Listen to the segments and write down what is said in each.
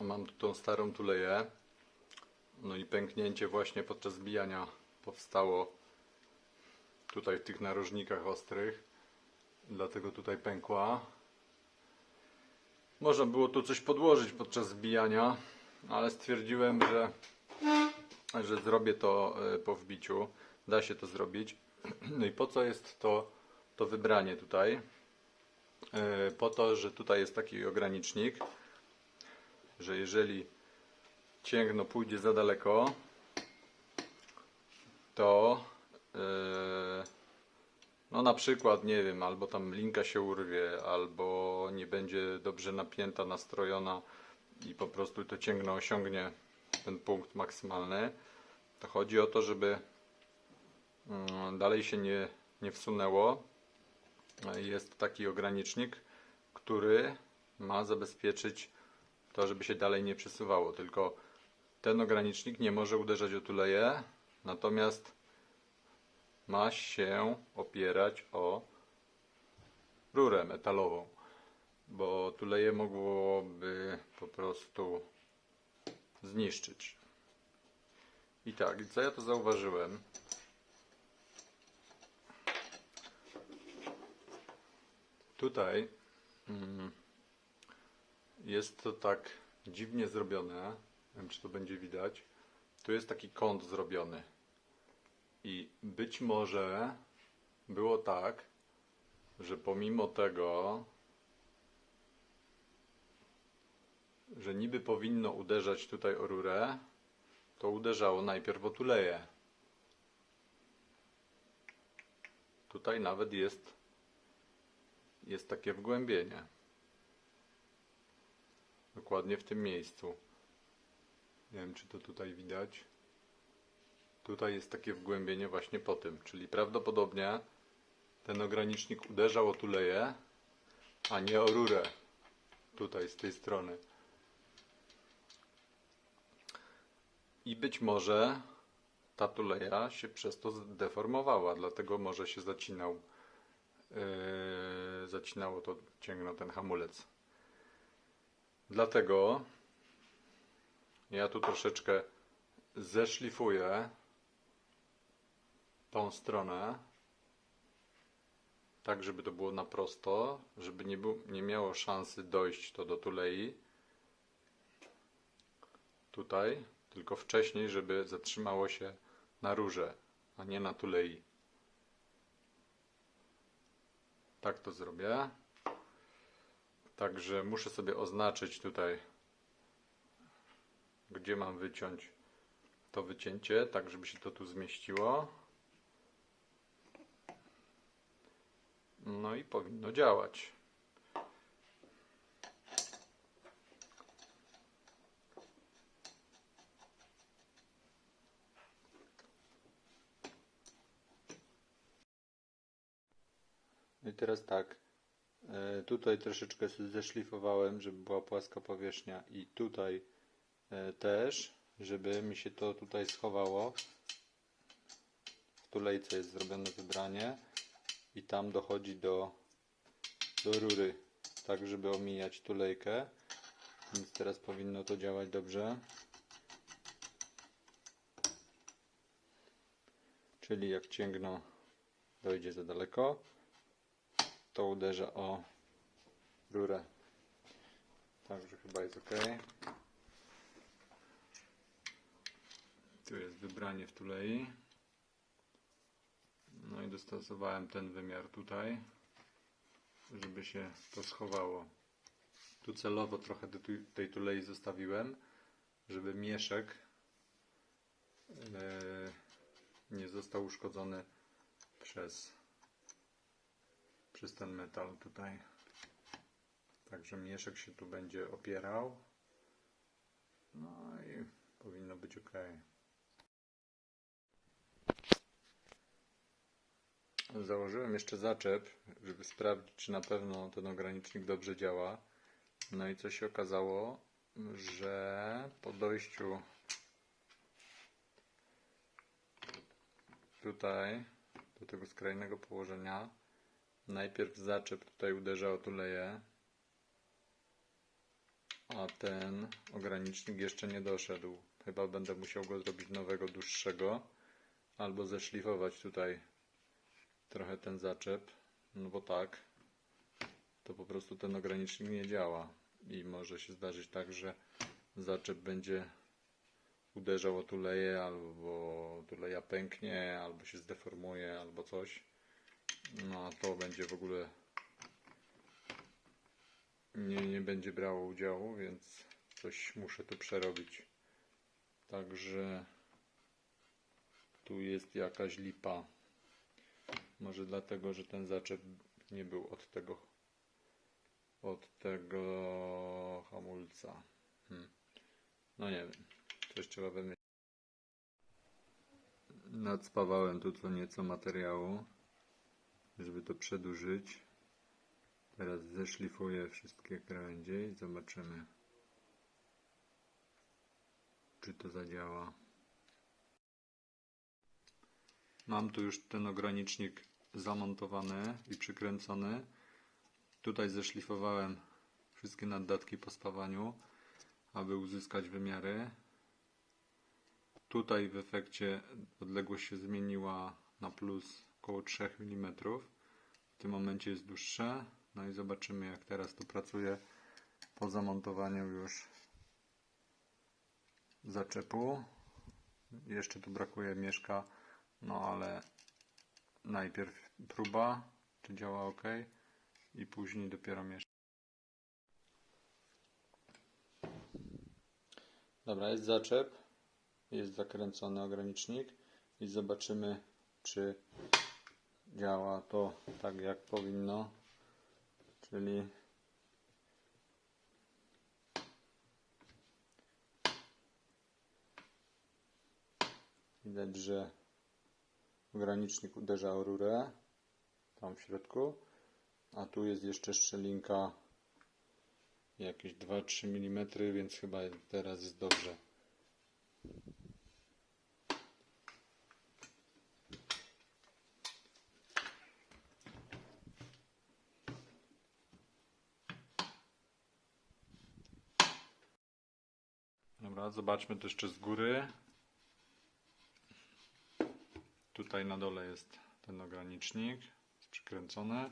Mam tu tą starą tuleję. No i pęknięcie właśnie podczas zbijania powstało tutaj w tych narożnikach ostrych. Dlatego tutaj pękła. Można było tu coś podłożyć podczas zbijania, ale stwierdziłem, że, że zrobię to e, po wbiciu. Da się to zrobić. No i po co jest to, to wybranie tutaj? E, Po to, że tutaj jest taki ogranicznik, że jeżeli cięgno pójdzie za daleko, to e, no na przykład, nie wiem, albo tam linka się urwie, albo nie będzie dobrze napięta, nastrojona i po prostu to cięgno osiągnie ten punkt maksymalny, to chodzi o to, żeby mm, dalej się nie, nie wsunęło. Jest taki ogranicznik, który ma zabezpieczyć to, żeby się dalej nie przesuwało. Tylko ten ogranicznik nie może uderzać o tuleję, natomiast ma się opierać o rurę metalową, bo tuleje mogłoby po prostu zniszczyć. I tak, co ja to zauważyłem? Tutaj mm, jest to tak dziwnie zrobione. Nie wiem, czy to będzie widać. Tu jest taki kąt zrobiony. I być może było tak, że pomimo tego, że niby powinno uderzać tutaj o rurę, to uderzało najpierw o tuleję. Tutaj nawet jest, jest takie wgłębienie. Dokładnie w tym miejscu. Nie wiem, czy to tutaj widać. Tutaj jest takie wgłębienie właśnie po tym, czyli prawdopodobnie ten ogranicznik uderzał o tuleję, a nie o rurę. Tutaj, z tej strony. I być może ta tuleja się przez to zdeformowała, dlatego może się zacinał, yy, zacinało to cięgno ten hamulec. Dlatego ja tu troszeczkę zeszlifuję tą stronę, tak żeby to było na prosto, żeby nie, był, nie miało szansy dojść to do tulei. Tutaj, tylko wcześniej, żeby zatrzymało się na rurze, a nie na tulei. Tak to zrobię. Także muszę sobie oznaczyć tutaj, gdzie mam wyciąć to wycięcie, tak żeby się to tu zmieściło. No i powinno działać. No I teraz tak. E, Tutaj troszeczkę zeszlifowałem, żeby była płaska powierzchnia i tutaj e, też, żeby mi się to tutaj schowało. W tulejce jest zrobione wybranie i tam dochodzi do, do rury, tak żeby omijać tulejkę. Więc teraz powinno to działać dobrze. Czyli jak cięgno dojdzie za daleko, to uderza o rurę. Także chyba jest ok. Tu jest wybranie w tulei. No i dostosowałem ten wymiar tutaj, żeby się to schowało. Tu celowo trochę tej tu- tej tulei zostawiłem, żeby mieszek e, nie został uszkodzony przez, przez ten metal tutaj. Także mieszek się tu będzie opierał. No i powinno być ok. Założyłem jeszcze zaczep, żeby sprawdzić, czy na pewno ten ogranicznik dobrze działa. No i co się okazało, że po dojściu tutaj do tego skrajnego położenia najpierw zaczep tutaj uderza o tuleję a ten ogranicznik jeszcze nie doszedł. Chyba będę musiał go zrobić nowego, dłuższego, albo zeszlifować tutaj trochę ten zaczep, no bo tak, to po prostu ten ogranicznik nie działa i może się zdarzyć tak, że zaczep będzie uderzał o tuleję, albo tuleja pęknie, albo się zdeformuje, albo coś. No to będzie w ogóle nie, nie będzie brało udziału, więc coś muszę tu przerobić. Także tu jest jakaś lipa. Może dlatego, że ten zaczep nie był od tego od tego hamulca. Hmm. No nie wiem. Coś trzeba wymyślić. Nadspawałem tu co nieco materiału, żeby to przedłużyć. Teraz zeszlifuję wszystkie krawędzie i zobaczymy, czy to zadziała. Mam tu już ten ogranicznik zamontowany i przykręcony. Tutaj zeszlifowałem wszystkie naddatki po spawaniu, aby uzyskać wymiary. Tutaj w efekcie odległość się zmieniła na plus około 3 mm. W tym momencie jest dłuższe. No i zobaczymy jak teraz to pracuje po zamontowaniu już zaczepu. Jeszcze tu brakuje mieszka, no ale najpierw próba, czy działa ok i później dopiero mieszka. Dobra, jest zaczep, jest zakręcony ogranicznik i zobaczymy czy działa to tak jak powinno, czyli widać, że ogranicznik uderza o rurę tam w środku, a tu jest jeszcze szczelinka jakieś 2-3 mm, więc chyba teraz jest dobrze. Dobra, zobaczmy to jeszcze z góry. Tutaj na dole jest ten ogranicznik, jest przykręcony.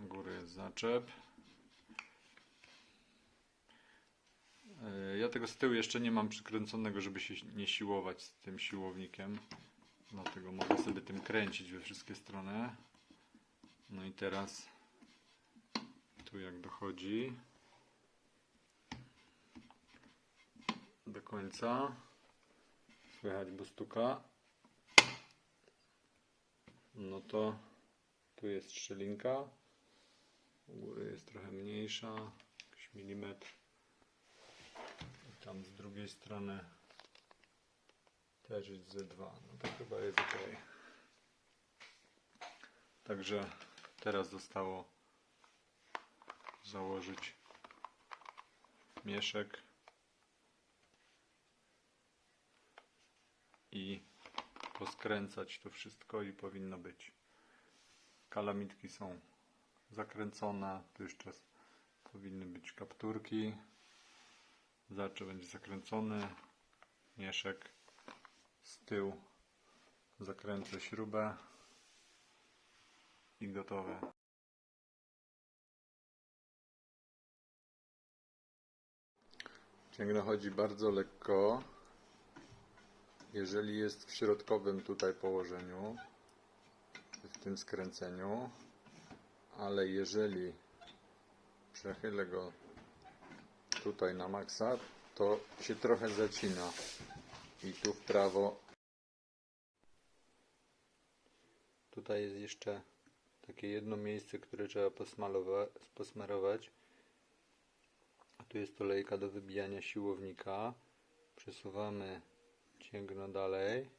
U góry jest zaczep. E, Ja tego z tyłu jeszcze nie mam przykręconego, żeby się nie siłować z tym siłownikiem. Dlatego mogę sobie tym kręcić we wszystkie strony. No i teraz tu jak dochodzi do końca. Słychać bo stuka no to tu jest szczelinka u góry jest trochę mniejsza jakiś milimetr. I tam z drugiej strony też jest Z2 no to chyba jest ok także teraz zostało założyć mieszek i poskręcać to wszystko i powinno być. Kalamitki są zakręcone, tu jeszcze powinny być kapturki. Zaczep będzie zakręcony, mieszek z tyłu zakręcę śrubę i gotowe. Cięgno chodzi bardzo lekko. Jeżeli jest w środkowym tutaj położeniu, w tym skręceniu, ale jeżeli przechylę go tutaj na maksa, to się trochę zacina i tu w prawo. Tutaj jest jeszcze takie jedno miejsce, które trzeba posmarować. A tu jest olejka do wybijania siłownika. Przesuwamy cięgno dalej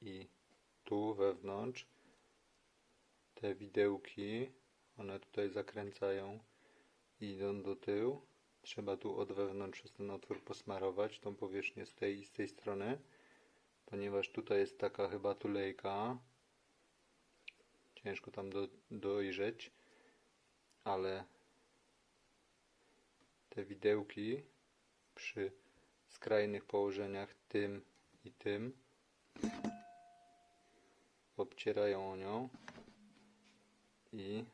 i tu wewnątrz te widełki, one tutaj zakręcają i idą do tyłu. Trzeba tu od wewnątrz przez ten otwór posmarować tą powierzchnię z tej i z tej strony, ponieważ tutaj jest taka chyba tulejka. Ciężko tam do, dojrzeć, ale te widełki przy skrajnych położeniach tym i tym obcierają o nią i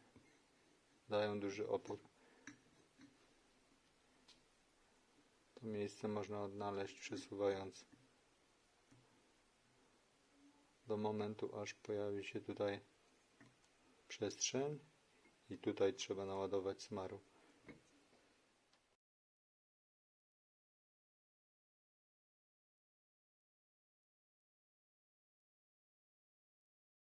dają duży opór. To miejsce można odnaleźć przesuwając do momentu, aż pojawi się tutaj przestrzeń i tutaj trzeba naładować smaru.